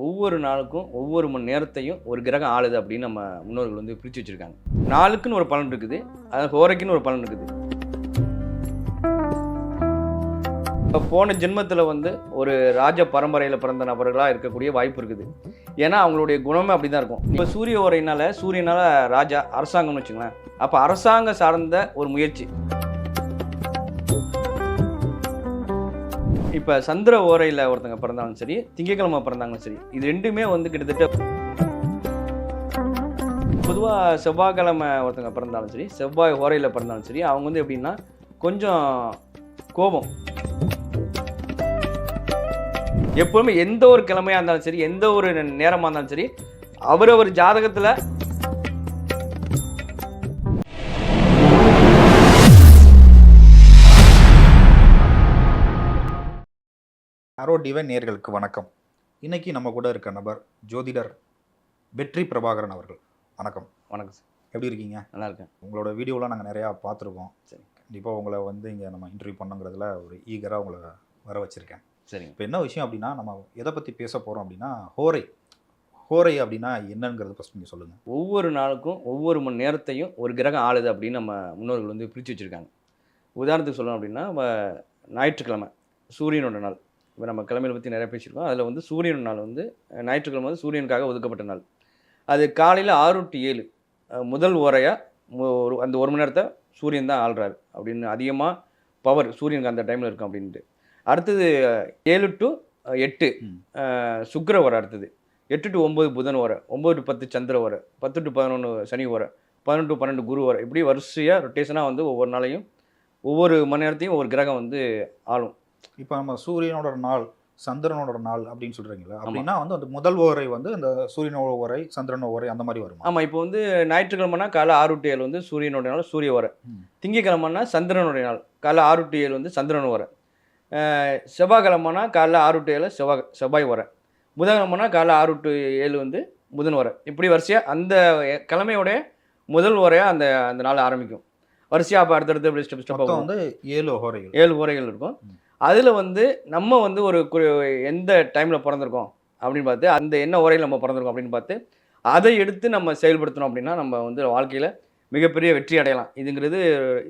ஒவ்வொரு நாளுக்கும் ஒவ்வொரு மணி நேரத்தையும் ஒரு கிரகம் ஆளுது அப்படின்னு நம்ம முன்னோர்கள் வந்து பிரித்து வச்சுருக்காங்க. நாளுக்குன்னு ஒரு பலன் இருக்குது. அது ஹோரைக்குன்னு ஒரு பலன் இருக்குது. இப்போ போன ஜென்மத்தில் வந்து ஒரு ராஜ பரம்பரையில் பிறந்த நபர்களாக இருக்கக்கூடிய வாய்ப்பு இருக்குது. ஏன்னா அவங்களுடைய குணமே அப்படி தான் இருக்கும். இப்போ சூரிய ஓரையினால சூரியனால் ராஜா அரசாங்கம்னு வச்சுங்களேன் அப்போ அரசாங்கம் சார்ந்த ஒரு முயற்சி. இப்போ சந்திர ஓரையில் ஒருத்தங்க பிறந்தாலும் சரி திங்கக்கிழமை பிறந்தாங்களும் சரி இது ரெண்டுமே வந்து கிட்டத்தட்ட பொதுவாக செவ்வாய்க்கிழமை ஒருத்தங்க பிறந்தாலும் சரி செவ்வாய் ஓரையில் பிறந்தாலும் சரி அவங்க வந்து எப்படின்னா கொஞ்சம் கோபம். எப்போதுமே எந்த ஒரு கிழமையாக இருந்தாலும் சரி எந்த ஒரு நேரமாக இருந்தாலும் சரி அவரவர் ஜாதகத்தில் ஆரோ டிவைன் நேர்களுக்கு வணக்கம். இன்னைக்கு நம்ம கூட இருக்க நபர் ஜோதிடர் வெற்றி பிரபாகரன் அவர்கள். வணக்கம். வணக்கம் சார். எப்படி இருக்கீங்க? நல்லா இருக்கேன். உங்களோட வீடியோலாம் நாங்கள் நிறையா பார்த்துருக்கோம். சரி. கண்டிப்பாக உங்களை வந்து இங்கே நம்ம இன்டர்வியூ பண்ணுங்கிறதுல ஒரு ஈகராக உங்களை வர வச்சுருக்கேன். சரிங்க. இப்போ என்ன விஷயம் அப்படின்னா நம்ம எதை பற்றி பேச போகிறோம் அப்படின்னா ஹோரை. ஹோரை அப்படின்னா என்னங்கிறது ஃபஸ்ட் நீங்கள் சொல்லுங்கள் ஒவ்வொரு நாளுக்கும் ஒவ்வொரு மணி நேரத்தையும் ஒரு கிரகம் ஆளுது அப்படின்னு நம்ம முன்னோர்கள் வந்து பிரித்து வச்சுருக்காங்க. உதாரணத்துக்கு சொல்லணும் அப்படின்னா நம்ம ஞாயிற்றுக்கிழமை சூரியனோட நாள். இப்போ நம்ம கிழமையை பற்றி நிறைய பேசியிருக்கோம். அதில் வந்து சூரியன் நாள் வந்து ஞாயிற்றுக்கிழமை வந்து சூரியனுக்காக ஒதுக்கப்பட்ட நாள். அது காலையில் ஆறு டு ஏழு முதல் ஓரையாக ஒரு அந்த ஒரு மணி நேரத்தை சூரியன் தான் ஆள்றாரு அப்படின்னு அதிகமாக பவர் சூரியனுக்கு அந்த டைமில் இருக்கும் அப்படின்ட்டு. அடுத்தது ஏழு டு எட்டு சுக்கிர வர அடுத்தது. எட்டு டு ஒம்பது புதன் வர ஒம்பது டு பத்து சந்திர வர பத்து டு பதினொன்று சனி வர பதினொன்று டு பன்னெண்டு குரு வர இப்படி வரிசையாக ரொட்டேஷனாக வந்து ஒவ்வொரு நாளையும் ஒவ்வொரு மணி நேரத்தையும் ஒவ்வொரு கிரகம் வந்து ஆளும். இப்போ நம்ம சூரியனோட நாள் சந்திரனோட நாள் அப்படின்னு சொல்கிறீங்களா அப்படின்னா வந்து அந்த முதல் ஓரை வந்து அந்த சூரியனோட ஓரை சந்திரனோட ஓரை அந்த மாதிரி வருமா? ஆமாம் இப்போ வந்து ஞாயிற்றுக்கிழமைனா காலை ஆறு டு ஏழு வந்து சூரியனுடைய நாள் சூரிய ம். திங்கக்கிழமைனா சந்திரனுடைய நாள் காலை ஆறு டு ஏழு வந்து சந்திரன் அஹ் செவ்வாய்க்கிழமைனா காலைல ஆறு டு ஏழு செவ்வாய் செவ்வாய் வர புதன்கிழமைனா காலைல ஆறு டு ஏழு வந்து புதன் வர இப்படி வரிசையாக அந்த கிழமையோடைய முதல் உரையாக அந்த அந்த நாள் ஆரம்பிக்கும். வரிசையாக அப்போ அடுத்தடுத்து இப்படி ஸ்டெப் ஸ்டெப்பாக வந்து ஏழு ஓரைகள். ஏழு உரைகள் இருக்கும். அதில் வந்து நம்ம வந்து ஒரு குறி- எந்த டைமில் பிறந்திருக்கோம் அப்படின்னு பார்த்து அந்த என்ன உரையில் நம்ம பிறந்திருக்கோம் அப்படின்னு பார்த்து அதை எடுத்து நம்ம செயல்படுத்தணும் அப்படின்னா நம்ம வந்து வாழ்க்கையில் மிகப்பெரிய வெற்றி அடையலாம். இதுங்கிறது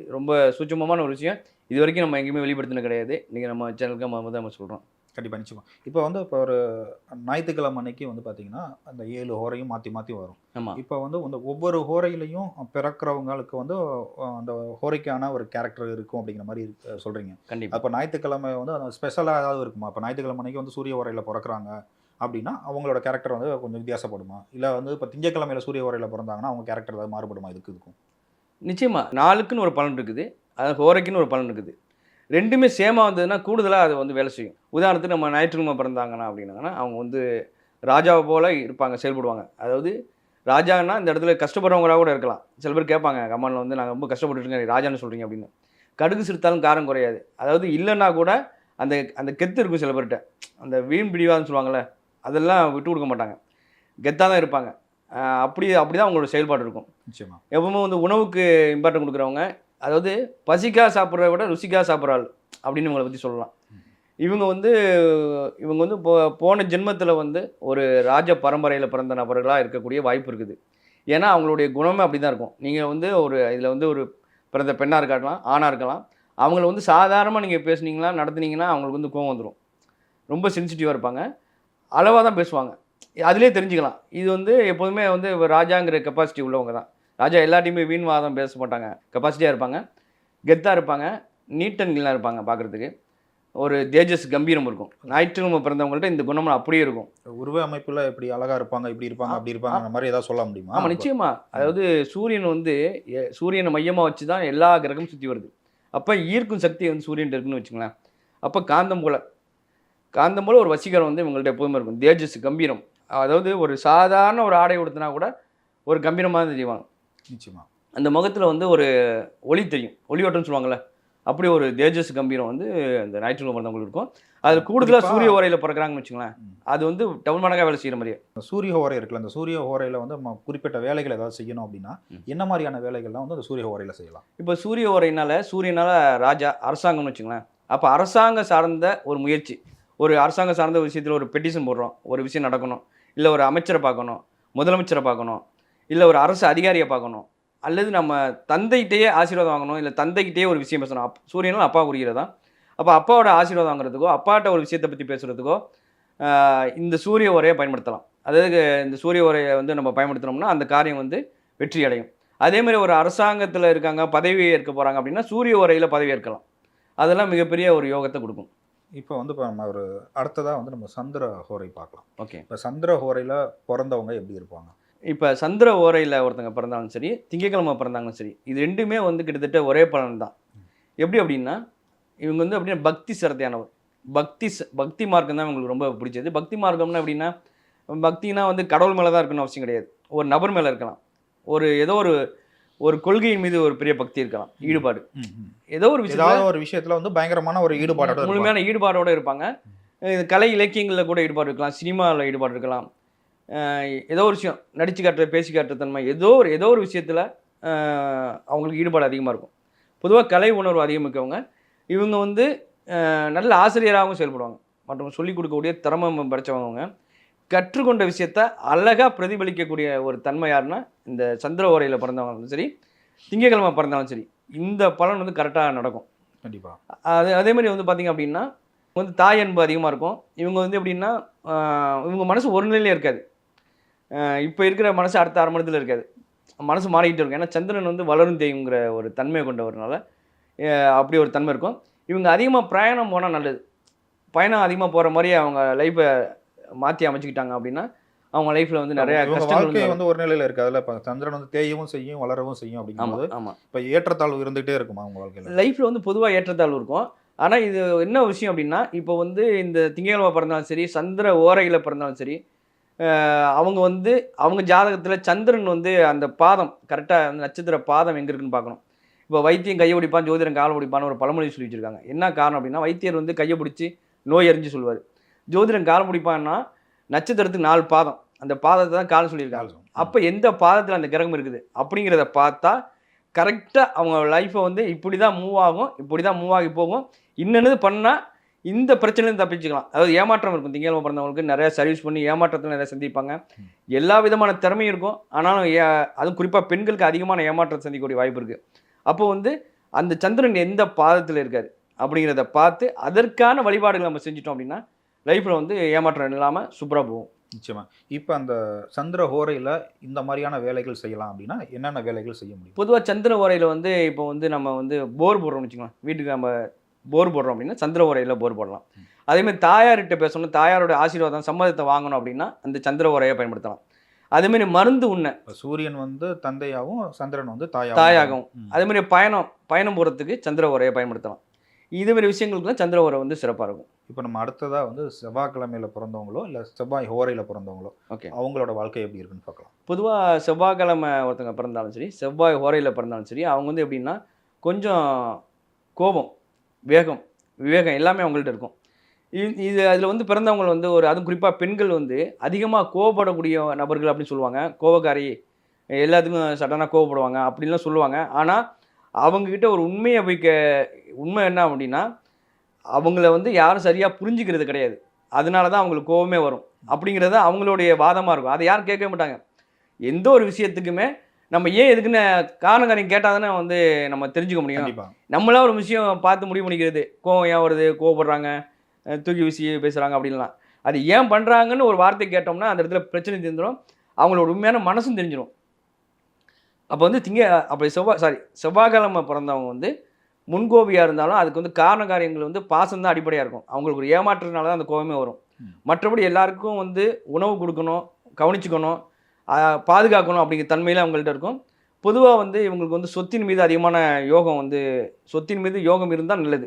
ரொம்ப சூட்சமமான ஒரு விஷயம். இது வரைக்கும் நம்ம எங்கேயுமே வெளிப்படுத்தினது கிடையாது. இன்றைக்கி நம்ம சேனலுக்கு நம்ம வந்து நம்ம சொல்கிறோம் கண்டிப்பாக நிச்சயமா. இப்போ வந்து இப்போ ஒரு ஞாயிற்றுக்கிழமை அன்னைக்கு வந்து பார்த்தீங்கன்னா அந்த ஏழு ஹோரையும் மாற்றி மாற்றி வரும். இப்போ வந்து இந்த ஒவ்வொரு ஹோரையிலையும் பிறக்கிறவங்களுக்கு வந்து அந்த ஹோரைக்கான ஒரு கேரக்டர் இருக்கும் அப்படிங்கிற மாதிரி சொல்றீங்க. கண்டிப்பாக அப்போ ஞாயிற்றுக்கிழமை வந்து அந்த ஸ்பெஷலாக ஏதாவது இருக்குமா? இப்போ ஞாயிற்றுக்கிழமை அன்னைக்கு வந்து சூரிய ஓரையில் பிறக்கிறாங்க அப்படின்னா அவங்களோட கேரக்டர் வந்து கொஞ்சம் வித்தியாசப்படுமா? இல்லை வந்து இப்போ திங்கக்கிழமையில சூரிய ஓரையில் பிறந்தாங்கன்னா அவங்க கேரக்டர் ஏதாவது மாறுபடுமா? இதுக்கு இருக்கும் நிச்சயமாக நாளுக்குன்னு ஒரு பலன் இருக்குது. அது ஹோரைக்குன்னு ஒரு பலன் இருக்குது. ரெண்டுமே சேமாக வந்ததுன்னா கூடுதலாக அது வந்து வேலை செய்யும். உதாரணத்துக்கு நம்ம ஞாயிற்றுக்கிழமை பிறந்தாங்கன்னா அப்படின்னாங்கன்னா அவங்க வந்து ராஜாவை போல் இருப்பாங்க செயல்படுவாங்க. அதாவது ராஜான்னா இந்த இடத்துல கஷ்டப்படுறவங்களா கூட இருக்கலாம். சில பேர் கேட்பாங்க கமானில் வந்து நாங்கள் ரொம்ப கஷ்டப்பட்டு இருக்கேன் ராஜான்னு சொல்கிறீங்க அப்படின்னு. கடுகு சிறுத்தாலும் காரம் குறையாது. அதாவது இல்லைன்னா கூட அந்த அந்த கெத்து இருக்கும் சில பேர்கிட்ட. அந்த வீண் பிடிவாதுன்னு சொல்லுவாங்கள்ல அதெல்லாம் விட்டு கொடுக்க மாட்டாங்க. கெத்தாக தான் இருப்பாங்க. அப்படி அப்படி தான் அவங்களோட செயல்பாடு இருக்கும். நிச்சயமா. எப்பவுமே வந்து உணவுக்கு இம்பார்ட்டன்ட் கொடுக்குறவங்க அதாவது பசிக்காக சாப்பிட்றத விட ருசிக்காக சாப்பிட்ற ஆள் அப்படின்னு இவங்களை பற்றி சொல்லலாம். இவங்க வந்து இவங்க வந்து போ போன ஜென்மத்தில் வந்து ஒரு ராஜ பரம்பரையில் பிறந்த நபர்களாக இருக்கக்கூடிய வாய்ப்பு இருக்குது. ஏன்னா அவங்களுடைய குணமே அப்படி தான் இருக்கும். நீங்கள் வந்து ஒரு இதில் வந்து ஒரு பிறந்த பெண்ணாக இருக்கலாம் ஆணாக இருக்கலாம். அவங்கள வந்து சாதாரணமாக நீங்கள் பேசுனீங்களா நடத்துனீங்கன்னா அவங்களுக்கு வந்து கோவம் வந்துடும் ரொம்ப சென்சிட்டிவாக இருப்பாங்க. அளவாக தான் பேசுவாங்க. அதிலே தெரிஞ்சுக்கலாம். இது வந்து எப்போதுமே வந்து ராஜாங்கிற கெப்பாசிட்டி உள்ளவங்க தான். ராஜா எல்லாத்தையுமே வீண்வாதம் பேச மாட்டாங்க கெப்பாசிட்டியாக இருப்பாங்க. கெத்தாக இருப்பாங்க. நீட் அண்ட் இருப்பாங்க பார்க்குறதுக்கு ஒரு தேஜஸ் கம்பீரம் இருக்கும். ஞாயிற்றுக்கிழமை பிறந்தவங்கள்ட்ட இந்த குணம் அப்படியே இருக்கும். உருவ அமைப்புல இப்படி அழகா இருப்பாங்க இப்படி இருப்பாங்க அப்படி இருப்பாங்க அந்த மாதிரி ஏதாவது சொல்ல முடியுமா? ஆமாம் நிச்சயமா. அதாவது சூரியன் வந்து சூரியனை மையமாக வச்சு தான் எல்லா கிரகமும் சுற்றி வருது. அப்போ ஈர்க்கும் சக்தி வந்து சூரியன் இருக்குன்னு வச்சுங்களேன் அப்போ காந்தம் போல காந்தம் போல ஒரு வசீகரம் வந்து இவங்கள்ட்ட எப்போதுமே இருக்கும். தேஜஸ் கம்பீரம். அதாவது ஒரு சாதாரண ஒரு ஆடை உடுத்தினா கூட ஒரு கம்பீரமாக தெரிவாங்க நிச்சயமா. அந்த முகத்தில் வந்து ஒரு ஒளி தெரியும். ஒளியோட்டம்னு சொல்லுவாங்கள்ல அப்படி ஒரு தேஜஸ் கம்பீரம் வந்து அந்த ஞாயிற்றுக்கிழமை பிறந்தவங்களுக்கு இருக்கும். அதில் கூடுதலாக சூரிய ஓரையில் பிறக்கிறாங்கன்னு வச்சுங்களேன். அது வந்து டவுன் மடங்காக வேலை செய்கிற மாதிரியே. இந்த சூரிய ஹோரை இருக்குல்ல அந்த சூரிய ஹோரையில வந்து நம்ம குறிப்பிட்ட வேலைகள் ஏதாவது செய்யணும் அப்படின்னா. என்ன மாதிரியான வேலைகள்லாம் வந்து அந்த சூரிய ஹோரையில செய்யலாம்? இப்போ சூரிய ஓரையினால சூரியனால ராஜா அரசாங்கம்னு வச்சுங்களேன் அப்போ அரசாங்க சார்ந்த ஒரு முயற்சி. ஒரு அரசாங்கம் சார்ந்த விஷயத்தில் ஒரு பெட்டிஷன் போடுறோம். ஒரு விஷயம் நடக்கணும். இல்லை ஒரு அமைச்சரை பார்க்கணும். முதலமைச்சரை பார்க்கணும். இல்லை ஒரு அரசு அதிகாரியை பார்க்கணும். அல்லது நம்ம தந்தைகிட்டயே ஆசீர்வாதம் வாங்கணும். இல்லை தந்தைகிட்டயே ஒரு விஷயம் பேசணும். அப் சூரியனும் அப்பா குறிக்கிறதா? அப்போ அப்பாவோட ஆசீர்வாதம் வாங்குறதுக்கோ அப்பாட்ட ஒரு விஷயத்தை பற்றி பேசுகிறதுக்கோ இந்த சூரிய உரையை பயன்படுத்தலாம். அதாவது இந்த சூரிய உரையை வந்து நம்ம பயன்படுத்தினோம்னா அந்த காரியம் வந்து வெற்றி அடையும். அதே மாதிரி ஒரு அரசாங்கத்தில் இருக்காங்க பதவி ஏற்க போகிறாங்க அப்படின்னா சூரிய உரையில் பதவி ஏற்கலாம். அதெல்லாம் மிகப்பெரிய ஒரு யோகத்தை கொடுக்கும். இப்போ வந்து இப்போ நம்ம ஒரு அடுத்ததாக வந்து நம்ம சந்திர ஹோரை பார்க்கலாம். ஓகே. இப்போ சந்திர ஹோரையில் பிறந்தவங்க எப்படி இருப்பாங்க? இப்போ சந்திர ஓரையில் ஒருத்தங்க பிறந்தாலும் சரி திங்கக்கிழமை பிறந்தாலும் சரி இது ரெண்டுமே வந்து கிட்டத்தட்ட ஒரே பலன் தான் எப்படி அப்படின்னா இவங்க வந்து அப்படின்னா பக்தி சிரத்தையானவர். பக்தி ச- பக்தி மார்க்கம் தான் இவங்களுக்கு ரொம்ப பிடிச்சது. பக்தி மார்க்கம்னா எப்படின்னா பக்தினா வந்து கடவுள் மேலே தான் இருக்கணும் அவசியம் கிடையாது. ஒரு நபர் மேலே இருக்கலாம். ஒரு ஏதோ ஒரு ஒரு கொள்கையின் மீது ஒரு பெரிய பக்தி இருக்கலாம். ஈடுபாடு. ஏதோ ஒரு விஷயம் ஒரு விஷயத்துல வந்து பயங்கரமான ஒரு ஈடுபாடோட இருப்பாங்க. முழுமையான ஈடுபாடோட இருப்பாங்க. இது கலை இலக்கியங்களில் கூட ஈடுபாடு இருக்கலாம். சினிமாவில் ஈடுபாடு இருக்கலாம். ஏதோ ஒரு விஷயம் நடிச்சு காட்டுற பேசி காட்டுற தன்மை ஏதோ ஒரு ஏதோ ஒரு விஷயத்தில் அவங்களுக்கு ஈடுபாடு அதிகமாக இருக்கும். பொதுவாக கலை உணர்வு அதிகமிக்கவங்க இவங்க வந்து நல்ல ஆசிரியராகவும் செயல்படுவாங்க. மற்றவங்க சொல்லிக் கொடுக்கக்கூடிய திறமை படைச்சவங்க. கற்றுக்கொண்ட விஷயத்த அழகாக பிரதிபலிக்கக்கூடிய ஒரு தன்மை யாருன்னா இந்த சந்திர ஓரையில் பிறந்தவங்களும் சரி திங்கக்கிழமை பிறந்தாலும் சரி இந்த பலன் வந்து கரெக்டாக நடக்கும். கண்டிப்பா. அது அதே மாதிரி வந்து பார்த்தீங்க அப்படின்னா வந்து தாய் அன்பு அதிகமாக இருக்கும். இவங்க வந்து எப்படின்னா இவங்க மனசு ஒரு நிலையிலே இருக்காது. இப்போ இருக்கிற மனசு அடுத்த அரை மணத்தில் இருக்காது. மனசு மாறிக்கிட்டு இருக்கும். ஏன்னா சந்திரன் வந்து வளரும் தேயுங்கிற ஒரு தன்மையை கொண்டவர்னால அப்படி ஒரு தன்மை இருக்கும். இவங்க அதிகமாக பிரயாணம் போனால் நல்லது. பயணம் அதிகமாக போகிற மாதிரி அவங்க லைஃப்பை மாற்றி அமைச்சுக்கிட்டாங்க அப்படின்னா அவங்க லைஃப்பில் வந்து நிறைய வாழ்க்கை வந்து ஒரு நிலையில இருக்கு அதுல இப்ப சந்திரன் வந்து தேயவும் செய்யும் வளரவும் செய்யும் அப்படிங்கும்போது ஆமாம் இப்ப ஏற்றத்தாழ்வு இருந்துகிட்டே இருக்குமா உங்க வாழ்க்கையில? லைஃப்பில் வந்து பொதுவாக ஏற்றத்தாழ்வு இருக்கும். ஆனால் இது என்ன விஷயம் அப்படின்னா இப்போ வந்து இந்த திங்கக்கிழமை பிறந்தாலும் சரி சந்திர ஓரையில் பிறந்தாலும் சரி அவங்க வந்து அவங்க ஜாதகத்தில் சந்திரன் வந்து அந்த பாதம் கரெக்டாக அந்த நட்சத்திர பாதம் எங்கே இருக்குன்னு பார்க்கணும். இப்போ வைத்தியம் கையை பிடிப்பான் ஜோதிடம் காலை பிடிப்பான்னு ஒரு பழமொழி சொல்லி வச்சிருக்காங்க. என்ன காரணம் அப்படின்னா வைத்தியர் வந்து கையை பிடிச்சி நோய் அறிஞ்சு சொல்லுவார். ஜோதிடம் கால் பிடிப்பான்னா நட்சத்திரத்துக்கு நாலு பாதம். அந்த பாதத்தை தான் காலம் சொல்லியிருக்காங்க. அப்போ எந்த பாதத்தில் அந்த கிரகம் இருக்குது? அப்படிங்கிறத பார்த்தா கரெக்டாக அவங்க லைஃப்பை வந்து இப்படி தான் மூவ் ஆகும் இப்படி தான் மூவ் ஆகி போகும். இன்னென்னது பண்ணால் இந்த பிரச்சனையிலேருந்து தப்பிச்சுக்கலாம். அதாவது ஏமாற்றம் இருக்கும். திங்கக்கிழமை பிறந்தவங்களுக்கு நிறைய சர்வீஸ் பண்ணி ஏமாற்றத்தில் நிறைய சந்திப்பாங்க. எல்லா விதமான திறமையும் இருக்கும். ஆனாலும் ஏ அதுவும் குறிப்பாக பெண்களுக்கு அதிகமான ஏமாற்றத்தை சந்திக்கக்கூடிய வாய்ப்பு இருக்குது அப்போ வந்து அந்த சந்திரன் எந்த பாதத்தில் இருக்கார் அப்படிங்கிறத பார்த்து அதற்கான வழிபாடுகள் நம்ம செஞ்சிட்டோம் அப்படின்னா லைஃப்பில் வந்து ஏமாற்றம் இல்லாமல் சூப்பராக போகும். நிச்சயமா. இப்ப அந்த சந்திர ஹோரையில இந்த மாதிரியான வேலைகள் செய்யலாம் அப்படின்னா என்னென்ன வேலைகள் செய்ய முடியும்? பொதுவாக சந்திர ஓரையில் வந்து இப்போ வந்து நம்ம வந்து போர் போடுறோம்னு வச்சுக்கலாம் வீட்டுக்கு நம்ம போர் போடுறோம் அப்படின்னா சந்திர ஓரையில் போர் போடலாம். அதே மாதிரி தாயார்கிட்ட பேசணும் தாயாரோட ஆசீர்வாதம் சம்மதத்தை வாங்கணும் அப்படின்னா அந்த சந்திர ஓரையை பயன்படுத்தலாம். அதே மாதிரி மருந்து உண்ண. சூரியன் வந்து தந்தையாகவும் சந்திரன் வந்து தாயாகவும் தாயாகவும். ம். அதே மாதிரி பயணம் பயணம் போகிறதுக்கு சந்திர ஓரையை பயன்படுத்தலாம். இது மாதிரி விஷயங்களுக்குலாம் சந்திர ஓரை வந்து சிறப்பாக இருக்கும். இப்போ நம்ம அடுத்ததா வந்து செவ்வாய்க்கிழமையில பிறந்தவங்களோ இல்ல செவ்வாய் ஹோரையில பிறந்தவங்களோ ஓகே. அவங்களோட வாழ்க்கை எப்படி இருக்குன்னு பார்க்கலாம். பொதுவாக செவ்வாய்க்கிழமை ஒருத்தங்க பிறந்தாலும் சரி செவ்வாய் ஓரையில் பிறந்தாலும் சரி அவங்க வந்து எப்படின்னா கொஞ்சம் கோபம் வேகம் விவேகம் எல்லாமே அவங்கள்ட்ட இருக்கும். இது அதில் வந்து பிறந்தவங்க வந்து ஒரு அதுவும் குறிப்பாக பெண்கள் வந்து அதிகமாக கோவப்படக்கூடிய நபர்கள் அப்படின்னு சொல்லுவாங்க. கோவக்காரி எல்லாத்துக்கும் சடனாக கோவப்படுவாங்க அப்படின்லாம் சொல்லுவாங்க. ஆனால் அவங்கக்கிட்ட ஒரு உண்மையை போய் கே உண்மை என்ன அப்படின்னா அவங்கள வந்து யாரும் சரியாக புரிஞ்சுக்கிறது கிடையாது. அதனால தான் அவங்களுக்கு கோவமே வரும். அப்படிங்கிறது அவங்களுடைய வாதமாக இருக்கும். அதை யாரும் கேட்கவே மாட்டாங்க. எந்த ஒரு விஷயத்துக்குமே நம்ம ஏன் எதுக்குன்னு காரணம் காரியம் கேட்டால் தானே வந்து நம்ம தெரிஞ்சுக்க முடியும். கண்டிப்பா. நம்மளா ஒரு விஷயம் பார்த்து முடிவு பண்ணிக்கிறது. கோவம் ஏன் வருது? கோவப்படுறாங்க. தூக்கி வீசி பேசுகிறாங்க அப்படின்லாம். அது ஏன் பண்ணுறாங்கன்னு ஒரு வார்த்தை கேட்டோம்னா அந்த இடத்துல பிரச்சனை தெரிஞ்சிடும் அவங்களோட உண்மையான மனசும் தெரிஞ்சிடும் அப்போ வந்து திங்க அப்போ செவ்வாய் சாரி செவ்வாய்க்கிழமை பிறந்தவங்க வந்து முன்கோபியாக இருந்தாலும் அதுக்கு வந்து காரண காரியங்கள் வந்து பாசம் தான் அடிப்படையாக இருக்கும். அவங்களுக்கு ஒரு ஏமாற்றுறதுனால தான் அந்த கோவமே வரும். மற்றபடி எல்லாருக்கும் வந்து உணவு கொடுக்கணும் கவனிச்சுக்கணும். பாதுகாக்கணும் அப்படிங்கிற தன்மையில் அவங்கள்ட்ட இருக்கும். பொதுவாக வந்து இவங்களுக்கு வந்து சொத்தின் மீது அதிகமான யோகம் வந்து சொத்தின் மீது யோகம் இருந்தால் நல்லது.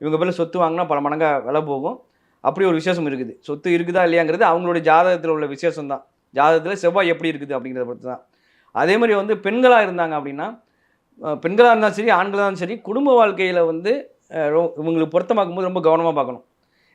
இவங்க பேரில் சொத்து வாங்கினா பல மடங்காக விலை போகும். அப்படி ஒரு விசேஷம் இருக்குது. சொத்து இருக்குதா இல்லையாங்கிறது அவங்களுடைய ஜாதகத்தில் உள்ள விசேஷம் தான் ஜாதகத்தில் செவ்வாய் எப்படி இருக்குது அப்படிங்கிறத பொறுத்து தான் அதே மாதிரி வந்து பெண்களாக இருந்தாங்க அப்படின்னா பெண்களாக இருந்தாலும் சரி ஆண்களாக இருந்தாலும் சரி குடும்ப வாழ்க்கையில் வந்து இவங்களுக்கு பொருத்தமாக்கும் போது ரொம்ப கவனமாக பார்க்கணும்.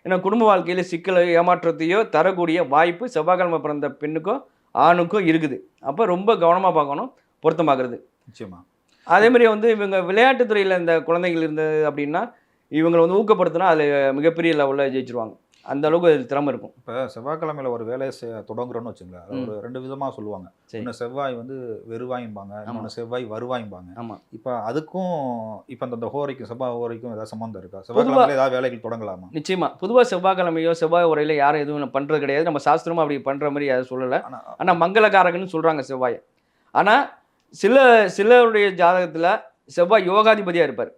ஏன்னா குடும்ப வாழ்க்கையில் சிக்கலை ஏமாற்றத்தையோ தரக்கூடிய வாய்ப்பு செவ்வாய்க்கிழமை பிறந்த பெண்ணுக்கோ ஆணுக்கோ இருக்குது. அப்போ ரொம்ப கவனமாக பார்க்கணும் பொருத்தம் பார்க்குறது நிச்சயமா. அதே மாதிரி வந்து இவங்க விளையாட்டுத் துறையில் இந்த குழந்தைகள் இருந்தது அப்படின்னா இவங்களை வந்து ஊக்கப்படுத்தினா அதில் மிகப்பெரிய லெவலில் ஜெயிச்சிருவாங்க. அந்த அளவுக்கு அதில் திறமை இருக்கும். இப்போ செவ்வாய்க்கிழமையில ஒரு வேலையை செ- தொடங்குறோம்னு வச்சுங்களேன். அது. ஒரு ரெண்டு விதமாக சொல்லுவாங்க. ஒன்று செவ்வாய் வந்து வெறுவாயும்பாங்க இன்னொன்று செவ்வாய் வருவாயும்பாங்க. ஆமாம் இப்போ அதுக்கும் இப்போ அந்த ஹோரைக்கும் செவ்வாய் ஹோரைக்கும் ஏதாவது சம்மந்தம் இருக்கா? செவ்வாய்க்கிழமையில ஏதாவது வேலைகள் தொடங்கலாமா? நிச்சயமா. பொதுவாக செவ்வாய்க்கிழமையோ செவ்வாய் உரையில யாரும் எதுவும் பண்ணுறது கிடையாது. நம்ம சாஸ்திரமும் அப்படி பண்ணுற மாதிரி யாரும் சொல்லலை. ஆனால் ஆனால் மங்களகாரகன்னு சொல்கிறாங்க செவ்வாயை. ஆனால் சில சிலருடைய ஜாதகத்தில் செவ்வாய் யோகாதிபதியாக இருப்பார்.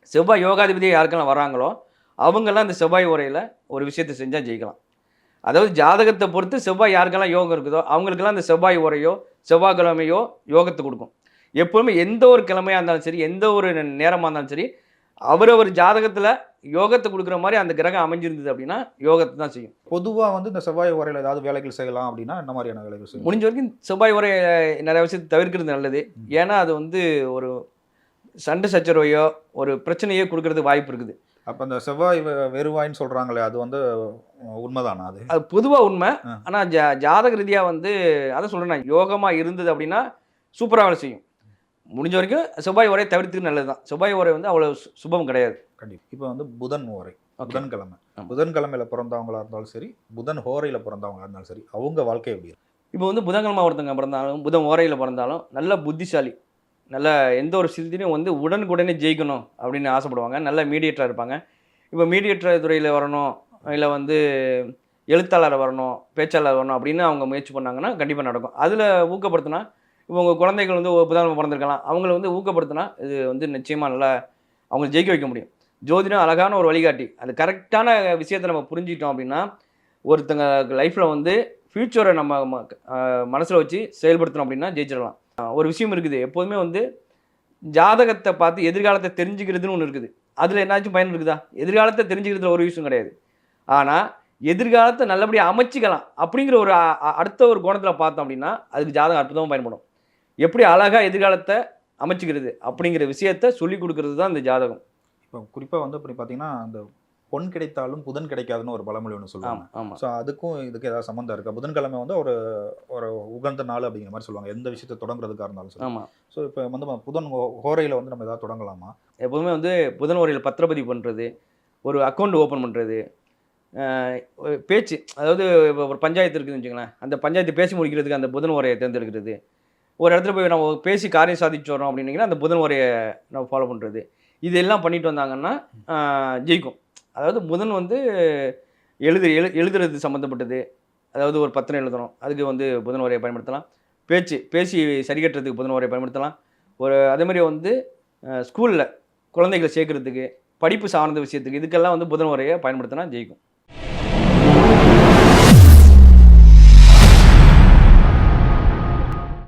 செவ்வாய் யோகாதிபதியாக யாருக்கெல்லாம் வராங்களோ அவங்கெல்லாம் இந்த செவ்வாய் உரையில் ஒரு விஷயத்தை செஞ்சால் ஜெயிக்கலாம். அதாவது ஜாதகத்தை பொறுத்து செவ்வாய் யாருக்கெல்லாம் யோகம் இருக்குதோ அவங்களுக்கெல்லாம் இந்த செவ்வாய் உரையோ செவ்வாய்க்கிழமையோ யோகத்தை கொடுக்கும். எப்பவுமே எந்த ஒரு கிழமையாக இருந்தாலும் சரி எந்த ஒரு நேரமாக இருந்தாலும் சரி அவரவர் ஜாதகத்தில் யோகத்தை கொடுக்குற மாதிரி அந்த கிரகம் அமைஞ்சிருந்தது அப்படின்னா யோகத்தை தான் செய்யும். பொதுவாக வந்து இந்த செவ்வாய் உரையில் ஏதாவது வேலைகள் செய்யலாம் அப்படின்னா என்ன மாதிரியான வேலைகள் செய்யலாம் முடிஞ்ச வரைக்கும் செவ்வாய் உரை நிறைய விஷயத்தை தவிர்க்கிறது நல்லது. ஏன்னா அது வந்து ஒரு சண்டை சச்சரவையோ ஒரு பிரச்சனையோ கொடுக்கறதுக்கு வாய்ப்பு இருக்குது. அப்போ அந்த செவ்வாய் வெறுவாயின்னு சொல்கிறாங்களே அது வந்து உண்மைதானா அது? அது பொதுவாக உண்மை. ஆனால் ஜா ஜாதக ரீதியாக வந்து அதை சொல்கிறேன் யோகமாக இருந்தது அப்படின்னா சூப்பராக வேலை செய்யும். முடிஞ்ச வரைக்கும் செவ்வாய் உரையை தவிர்த்துக்கு நல்லது தான் செவ்வாய் உரை வந்து அவ்வளோ சுபம் கிடையாது. கண்டிப்பாக இப்போ வந்து புதன் உரை. புதன்கிழமை. புதன்கிழமையில பிறந்தவங்களா இருந்தாலும் சரி புதன் ஹோரையில் பிறந்தவங்களா இருந்தாலும் சரி அவங்க வாழ்க்கை எப்படி இருக்கும் இப்போ வந்து புதன்கிழமை ஒருத்தங்க பிறந்தாலும் புதன் ஓரையில் பிறந்தாலும் நல்ல புத்திசாலி. நல்ல எந்த ஒரு சிறுத்தையும் வந்து உடனுக்குடனே ஜெயிக்கணும் அப்படின்னு ஆசைப்படுவாங்க. நல்ல மீடியேட்டராக இருப்பாங்க. இப்போ மீடியேட்டர் துறையில் வரணும் இல்லை வந்து எழுத்தாளர் வரணும் பேச்சாளர் வரணும் அப்படின்னு அவங்க முயற்சி பண்ணாங்கன்னா கண்டிப்பாக நடக்கும். அதில் ஊக்கப்படுத்தினா இப்போ உங்கள் குழந்தைகள் வந்து ஒரு பிறந்திருக்கலாம். அவங்கள வந்து ஊக்கப்படுத்தினா இது வந்து நிச்சயமாக நல்லா அவங்க ஜெயிக்க வைக்க முடியும். ஜோதிடம் அழகான ஒரு வழிகாட்டி. அது கரெக்டான விஷயத்தை நம்ம புரிஞ்சுக்கிட்டோம் அப்படின்னா ஒருத்தங்க லைஃப்பில் வந்து ஃப்யூச்சரை நம்ம மனசில் வச்சு செயல்படுத்தணும் அப்படின்னா ஜெயிச்சிடலாம். ஒரு விஷயம் இருக்குது. எப்போதுமே வந்து ஜாதகத்தை பார்த்து எதிர்காலத்தை தெரிஞ்சுக்கிறதுன்னு ஒன்று இருக்குது. அதில் என்னாச்சும் பயன் இருக்குதா? எதிர்காலத்தை தெரிஞ்சுக்கிறதுல ஒரு விஷயம் கிடையாது. ஆனால் எதிர்காலத்தை நல்லபடியாக அமைச்சிக்கலாம் அப்படிங்கிற ஒரு அடுத்த ஒரு கோணத்தில் பார்த்தோம் அப்படின்னா அதுக்கு ஜாதகம் அற்புதமாக பயன்படும். எப்படி அழகாக எதிர்காலத்தை அமைச்சிக்கிறது அப்படிங்கிற விஷயத்த சொல்லி கொடுக்கறது தான் இந்த ஜாதகம். இப்போ குறிப்பாக வந்து அப்படி பார்த்தீங்கன்னா அந்த பொன் கிடைத்தாலும் புதன் கிடைக்காதுன்னு ஒரு பழமொழி ஒன்று சொல்லுவாங்க. ஸோ அதுக்கும் இதுக்கு ஏதாவது சம்மந்தம் இருக்கா? புதன்கிழமை வந்து ஒரு ஒரு உகந்த நாள் அப்படிங்கிற மாதிரி சொல்லுவாங்க. எந்த விஷயத்தை தொடங்குறதுக்காக இருந்தாலும் சரி. ஆமாம் ஸோ இப்போ வந்து புதன் ஹோரையில வந்து நம்ம ஏதாவது தொடங்கலாமா? எப்போதுமே வந்து புதன் உரையில் பத்திரப்பதிவு பண்ணுறது ஒரு அக்கௌண்ட் ஓப்பன் பண்ணுறது பேச்சு அதாவது இப்போ ஒரு பஞ்சாயத்து இருக்குதுன்னு வச்சுங்களேன் அந்த பஞ்சாயத்து பேசி முடிக்கிறதுக்கு அந்த புதன் உரையை தேர்ந்தெடுக்கிறது. ஒரு இடத்துல போய் நம்ம பேசி காரியம் சாதிச்சு வரோம் அப்படின்னீங்கன்னா அந்த புதன் உரையை நம்ம ஃபாலோ பண்ணுறது இதெல்லாம் பண்ணிட்டு வந்தாங்கன்னா ஜெயிக்கும். அதாவது புதன் வந்து எழுது எழு எழுதுறது சம்மந்தப்பட்டது அதாவது ஒரு பத்திரம் எழுதணும். அதுக்கு வந்து புதன் வரையை பயன்படுத்தலாம். பேச்சு பேசி சரி கட்டுறதுக்கு புதன் வரையை பயன்படுத்தலாம். ஒரு அதே மாதிரி வந்து ஸ்கூலில் குழந்தைகளை சேர்க்கறதுக்கு படிப்பு சார்ந்த விஷயத்துக்கு இதுக்கெல்லாம் வந்து புதன் வரையை பயன்படுத்தினா ஜெயிக்கும்.